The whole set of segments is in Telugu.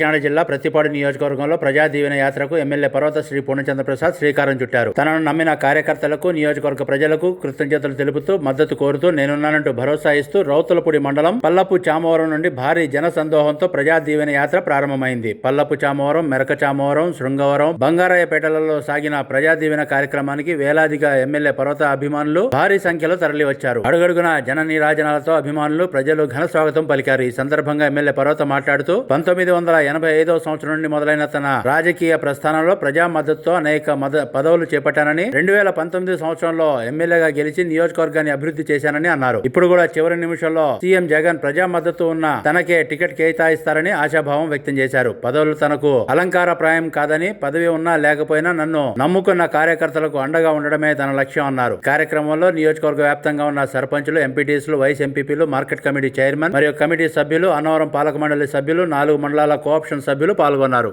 కాకినాడ జిల్లా ప్రతిపాడు నియోజకవర్గంలో ప్రజా దీవెన యాత్రకు ఎమ్మెల్యే పర్వత శ్రీ పూర్ణచంద్రప్రసాద్ శ్రీకారం చుట్టారు. తనను నమ్మిన కార్యకర్తలకు నియోజకవర్గ ప్రజలకు కృతజ్ఞతలు తెలుపుతూ మద్దతు కోరుతూ నేనున్నానంటూ భరోసా ఇస్తూ రౌతులపూడి మండలం పల్లపు చామవరం నుండి భారీ జన సందోహంతో ప్రజా దీవెన యాత్ర ప్రారంభమైంది. పల్లపు చామవరం మెరక చామవరం శృంగవరం బంగారాయపేటలలో సాగిన ప్రజా దీవెన కార్యక్రమానికి వేలాదిగా ఎమ్మెల్యే పర్వత అభిమానులు భారీ సంఖ్యలో తరలివచ్చారు. అడుగడుగున జన నీరాజనాలతో అభిమానులు ప్రజలు ఘన స్వాగతం పలికారు. ఈ సందర్భంగా ఎమ్మెల్యే పర్వత మాట్లాడుతూ పంతొమ్మిది వందల ఎనభై ఐదవ సంవత్సరం నుండి మొదలైన తన రాజకీయ ప్రస్థానంలో ప్రజా మద్దతుతో అనేక మద- పదవులు చేపట్టానని రెండు వేల పంతొమ్మిది సంవత్సరంలో ఎమ్మెల్యేగా గెలిచి నియోజకవర్గాన్ని అభివృద్ధి చేశానని అన్నారు. ఇప్పుడు కూడా చివరి నిమిషంలో సీఎం జగన్ ప్రజా మద్దతు ఉన్న తనకే టికెట్ కేటాయిస్తారని ఆశాభావం వ్యక్తం చేశారు. పదవులు తనకు అలంకార ప్రాయం కాదని పదవి ఉన్నా లేకపోయినా నన్ను నమ్ముకున్న కార్యకర్తలకు అండగా ఉండడమే తన లక్ష్యం అన్నారు. కార్యక్రమంలో నియోజకవర్గ వ్యాప్తంగా ఉన్న సర్పంచులు ఎంపీటీసులు వైస్ ఎంపీపీలు మార్కెట్ కమిటీ చైర్మన్ మరియు కమిటీ సభ్యులు అన్నవరం పాలక మండలి సభ్యులు నాలుగు మండలాల కో కోఆప్షన్ సభ్యులు పాల్గొన్నారు.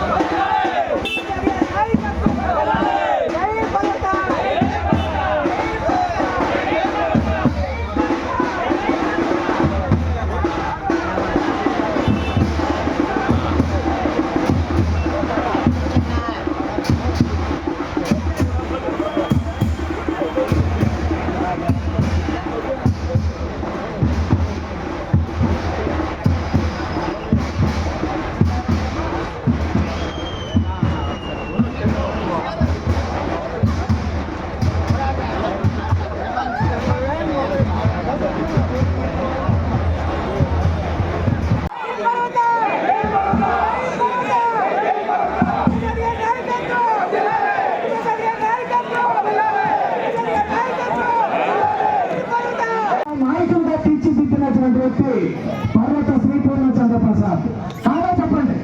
పర్వత శ్రీ పూర్ణచంద్ర ప్రసాద్ కాదా చెప్పండి.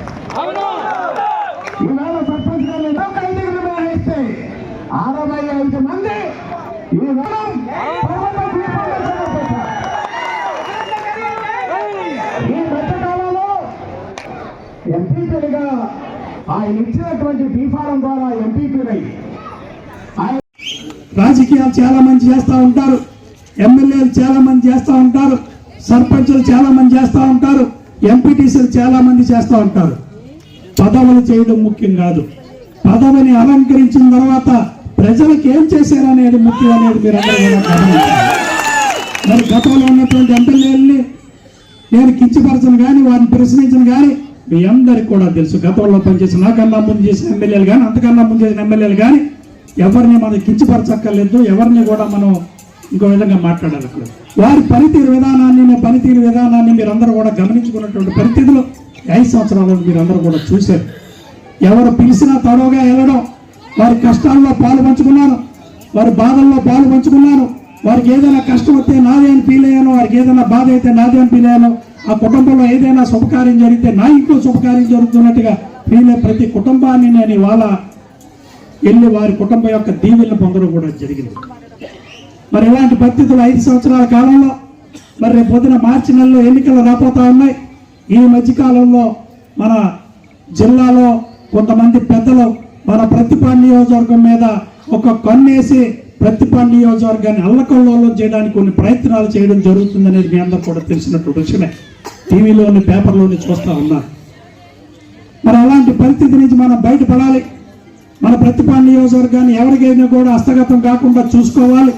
ఈవేళ సర్పంచ్ గారు ఒక ఐదుగురు మినహాయిస్తే అరవై ఐదు మంది ఈ వనం పర్వత శ్రీ పూర్ణచంద్ర ప్రసాద్ ఈ ఎంపీపీలుగా ఆయన ఇచ్చినటువంటి బీఫారం ద్వారా ఎంపీపీలై రాజకీయాలు చాలా మంది చేస్తూ ఉంటారు. ఎమ్మెల్యేలు చాలా మంది చేస్తూ ఉంటారు. సర్పంచులు చాలా మంది చేస్తూ ఉంటారు ఎంపీటీసీలు చాలా మంది చేస్తూ ఉంటారు. పదవులు చేయడం ముఖ్యం కాదు. పదవిని అలంకరించిన తర్వాత ప్రజలకు ఏం చేశారు అనేది ముఖ్యం అనేది మీరు అందరూ మరి గతంలో ఉన్నటువంటి ఎమ్మెల్యేలని నేను కించపరచను కానీ వారిని ప్రశ్నించను కానీ మీ అందరికి కూడా తెలుసు. గతంలో పనిచేసిన నాకన్నా ముందు చేసిన ఎమ్మెల్యేలు కానీ అంతకన్నా ముందు చేసిన ఎమ్మెల్యేలు కానీ ఎవరిని మనం కించపరచక్కర్లేదు ఎవరిని కూడా మనం ఇంకో విధంగా మాట్లాడాలి వారి పనితీరు విధానాన్ని పనితీరు విధానాన్ని మీరు అందరూ కూడా గమనించుకున్నటువంటి పరిస్థితులు ఐదు సంవత్సరాలు మీరు అందరూ కూడా చూశారు. ఎవరు పిలిచినా తడవగా వెళ్ళడం వారి కష్టాల్లో పాలు పంచుకున్నారు వారి బాధల్లో పాలు పంచుకున్నారు వారికి ఏదైనా కష్టం వస్తే నాదే అని ఫీల్ అయ్యాను వారికి ఏదైనా బాధ అయితే నాదే అని ఫీల్ అయ్యాను ఆ కుటుంబంలో ఏదైనా శుభకార్యం జరిగితే నా ఇంట్లో శుభకార్యం జరుగుతున్నట్టుగా ఫీల్ అయ్యే ప్రతి కుటుంబాన్ని నేను ఇవాళ వెళ్ళి వారి కుటుంబం యొక్క దీవెలను పొందడం కూడా జరిగింది. మరి ఇలాంటి పరిస్థితులు ఐదు సంవత్సరాల కాలంలో మరి రేపు పొద్దున మార్చి నెలలో ఎన్నికలు రాబోతా ఉన్నాయి. ఈ మధ్యకాలంలో మన జిల్లాలో కొంతమంది పెద్దలు మన ప్రతిపాడు నియోజకవర్గం మీద ఒక కన్నేసి ప్రతిపాడు నియోజకవర్గాన్ని అల్లకల్లో చేయడానికి కొన్ని ప్రయత్నాలు చేయడం జరుగుతుందనేది మీ అందరూ కూడా తెలిసినటువంటి విషయమే. టీవీలోని పేపర్లోని చూస్తూ ఉన్నారు మరి అలాంటి పరిస్థితి నుంచి మనం బయటపడాలి. మన ప్రతిపాడు నియోజకవర్గాన్ని ఎవరికైనా కూడా హస్తగతం కాకుండా చూసుకోవాలి.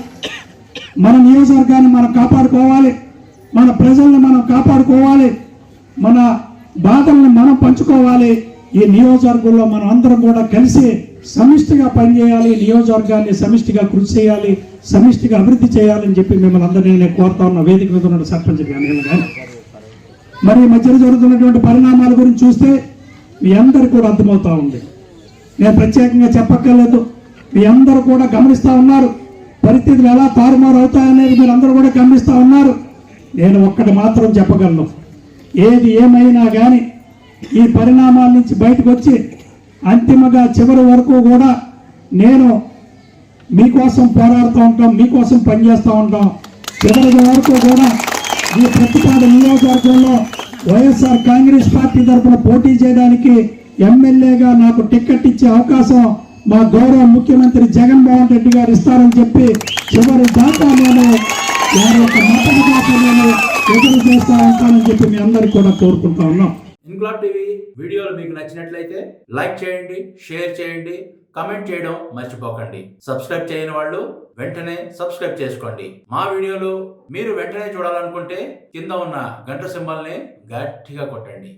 మన నియోజకవర్గాన్ని మనం కాపాడుకోవాలి. మన ప్రజల్ని మనం కాపాడుకోవాలి. మన బాధల్ని మనం పంచుకోవాలి. ఈ నియోజకవర్గంలో మనం అందరం కూడా కలిసి సమిష్టిగా పనిచేయాలి. నియోజకవర్గాన్ని సమిష్టిగా కృషి చేయాలి. సమిష్టిగా అభివృద్ధి చేయాలని చెప్పి మిమ్మల్ని అందరినీ నేను కోరుతా ఉన్న. వేదిక మీద ఉన్న సర్పంచ్ కానీ మరి మధ్యలో జరుగుతున్నటువంటి పరిణామాల గురించి చూస్తే మీ అందరు కూడా అర్థమవుతా ఉంది. నేను ప్రత్యేకంగా చెప్పక్కర్లేదు. మీ అందరూ కూడా గమనిస్తూ ఉన్నారు. పరిస్థితులు ఎలా తారుమారు అవుతాయనేది మీరు అందరూ కూడా గమనిస్తూ ఉన్నారు. నేను ఒక్కటి మాత్రం చెప్పగలను. ఏది ఏమైనా కానీ ఈ పరిణామాల నుంచి బయటకు వచ్చి అంతిమగా చివరి వరకు కూడా నేను మీకోసం పోరాడుతూ ఉంటాం మీకోసం పనిచేస్తూ ఉంటాం. చివరి వరకు కూడా ఈ ప్రతిపాద నియోజకవర్గంలో వైఎస్ఆర్ కాంగ్రెస్ పార్టీ తరఫున పోటీ చేయడానికి ఎమ్మెల్యేగా నాకు టికెట్ ఇచ్చే అవకాశం మా గౌరవ ముఖ్యమంత్రి జగన్మోహన్ రెడ్డి గారు ఇస్తారని చెప్పి చివరి దాకా నేను వారి యొక్క మతం దాకా నేను ఎదురు చేస్తా ఉంటానని చెప్పి మీ అందరికీ కూడా కోరుకుంటా ఉన్నాం. ఇన్క్లాబ్ టీవీ వీడియోలు మీకు నచ్చినట్లయితే లైక్ చేయండి షేర్ చేయండి కమెంట్ చేయడం మర్చిపోకండి. సబ్స్క్రైబ్ చేయని వాళ్ళు వెంటనే సబ్స్క్రైబ్ చేసుకోండి. మా వీడియోలు మీరు వెంటనే చూడాలనుకుంటే కింద ఉన్న గంట సింబల్ని గట్టిగా కొట్టండి.